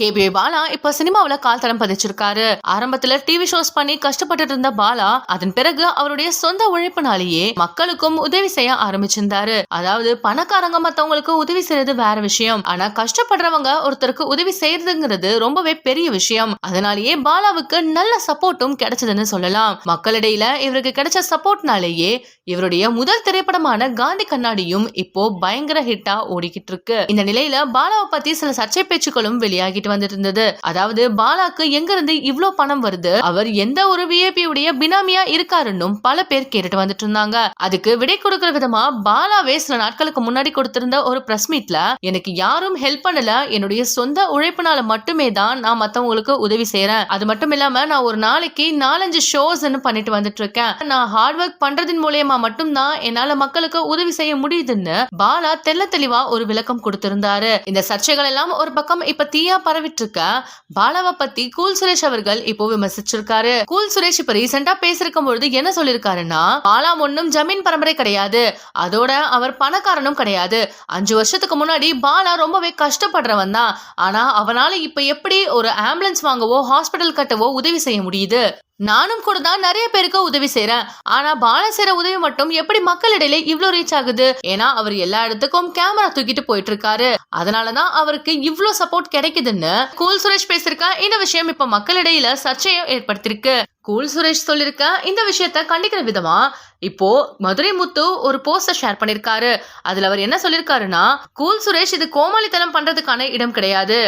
KP Bala இப்ப சினிமாவில கால் தடம் பதிச்சிருக்காரு. ஆரம்பத்துல டிவி ஷோஸ் பண்ணி கஷ்டப்பட்டு இருந்த பாலா அதன் பிறகு அவருடைய சொந்த உழைப்பினாலேயே மக்களுக்கும் உதவி செய்ய ஆரம்பிச்சிருந்தாரு. அதாவது பணக்காரங்க மத்தவங்களுக்கு உதவி செய்யறது வேற விஷயம். ஆனா கஷ்டப்படுறவங்க ஒருத்தருக்கு உதவி செய்யறதுங்கிறது ரொம்பவே பெரிய விஷயம். அதனாலேயே பாலாவுக்கு நல்ல சப்போர்ட்டும் கிடைச்சதுன்னு சொல்லலாம். மக்களிடையில இவருக்கு கிடைச்ச சப்போர்ட்னாலேயே இவருடைய முதல் திரைப்படமான காந்தி கண்ணாடியும் இப்போ பயங்கர ஹிட்டா ஓடிக்கிட்டு இருக்கு. இந்த நிலையில பாலாவை பத்தி சில சர்ச்சை பேச்சுக்களும் வெளியாகிட்டு வந்துட்டு இருந்தது அதாவது பாலாக்கு எங்க இருந்து இவ்ளோ பணம் வருது? அவர் எந்த ஒரு விஐபி உடைய பினாமியா இருக்காருன்னும் பல பேர் கேட்டுட்டு வந்துட்டு இருந்தாங்க அதுக்கு விடை கொடுக்கிற விதமா பாலாவே சில நாட்களுக்கு முன்னாடி கொடுத்திருந்த ஒரு பிரஸ் மீட்ல எனக்கு யாரும் ஹெல்ப் பண்ணல. என்னுடைய சொந்த உழைப்பினால மட்டுமே தான் நான் மத்தவங்களுக்கு உதவி செய்யறேன் அது மட்டும் இல்லாம நான் ஒரு நாளைக்கு நாலஞ்சு ஷோஸ் பண்ணிட்டு வந்துட்டு இருக்கேன் நான் ஹார்ட் ஒர்க் பண்றதின் மூலியமா மட்டும்தான் என்னால மக்களுக்கு உதவி செய்ய முடியுதுன்னு பாலா தெல்ல தெளிவா ஒரு விளக்கம் கொடுத்திருந்தாரு. இந்த சர்ச்சைகள் எல்லாம் ஒரு பக்கம் இப்ப தீயா பரவிட்டு இருக்க பாலாவை பத்தி கூல் சுரேஷ் அவர்கள் இப்போ விமர்சிச்சிருக்காரு. கூல் சுரேஷ் இப்ப ரீசெண்டா பேசிருக்கும் பொழுது என்ன சொல்லிருக்காருன்னா பாலா ஒன்னும் ஜமீன் பரம்பரை கிடையாது. அதோட அவர் பணக்காரனும் கிடையாது. அஞ்சு வருஷத்துக்கு முன்னாடி பாலா ரொம்பவே கஷ்டப்படுறவன் தான். ஆனா அவனால இப்ப எப்படி ஒரு ஆம்புலன்ஸ் வாங்கவோ ஹாஸ்பிட்டல் கட்டவோ உதவி செய்ய முடியுது? நானும் கூட தான் நிறைய பேருக்கு உதவி செய்யறேன் ஆனா பாலசேர செய்யற உதவி மட்டும் எப்படி மக்களிடையில இவ்ளோ ரீச் ஆகுது? ஏன்னா அவர் எல்லா இடத்துக்கும் கேமரா தூக்கிட்டு போயிட்டு இருக்காரு அதனாலதான் அவருக்கு இவ்ளோ சப்போர்ட் கிடைக்குதுன்னு கூல் சுரேஷ் பேசிருக்கா இந்த விஷயம் இப்ப மக்களிடையில சர்ச்சையை ஏற்படுத்திருக்கு கூல் சுரேஷ் சொல்லிருக்க இந்த விஷயத்த கண்டிக்கிற விதமா? இப்போ மதுரை முத்து ஒரு போஸ்டர் ஷேர் பண்ணிருக்காரு அதுல அவர் என்ன சொல்லிருக்காருன்னா கூல் சுரேஷ் இது கோமாளித்தனம் பண்றதுக்கான இடம் கிடையாது.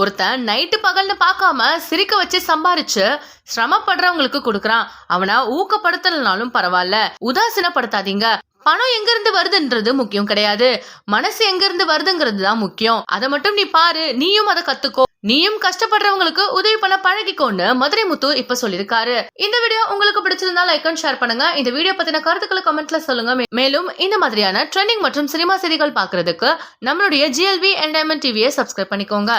ஒருத்தன் நைட்டு பகல்னு பார்க்காம சிரிக்க வச்சு சம்பாரிச்சு சிரமப்படுறவங்களுக்கு கொடுக்கறான். அவனை ஊக்கப்படுத்தலனாலும் பரவாயில்ல. உதாசீனப்படுத்தாதீங்க. பணம் எங்க இருந்து வருதுன்றது முக்கியம் கிடையாது. மனசு எங்க இருந்து வருதுங்கிறது தான் முக்கியம். அதை மட்டும் நீ பாரு. நீயும் அதை கத்துக்கோ. நீயும் கஷ்டப்படுறவங்களுக்கு உதவி பண்ண பழகிக்கோன்னு மதுரை முத்து இப்ப சொல்லிருக்காரு இந்த வீடியோ உங்களுக்கு பிடிச்சிருந்தா லைக் அண்ட் ஷேர் பண்ணுங்க. இந்த வீடியோ பத்தின கருத்துக்களை கமெண்ட்ல சொல்லுங்க. மேலும் இந்த மாதிரியான ட்ரெண்டிங் மற்றும் சினிமா செய்திகள் பாக்குறதுக்கு நம்மளுடைய ஜிஎல்வி என்டைன்மெண்ட் டிவியை சப்ஸ்கிரைப் பண்ணிக்கோங்க.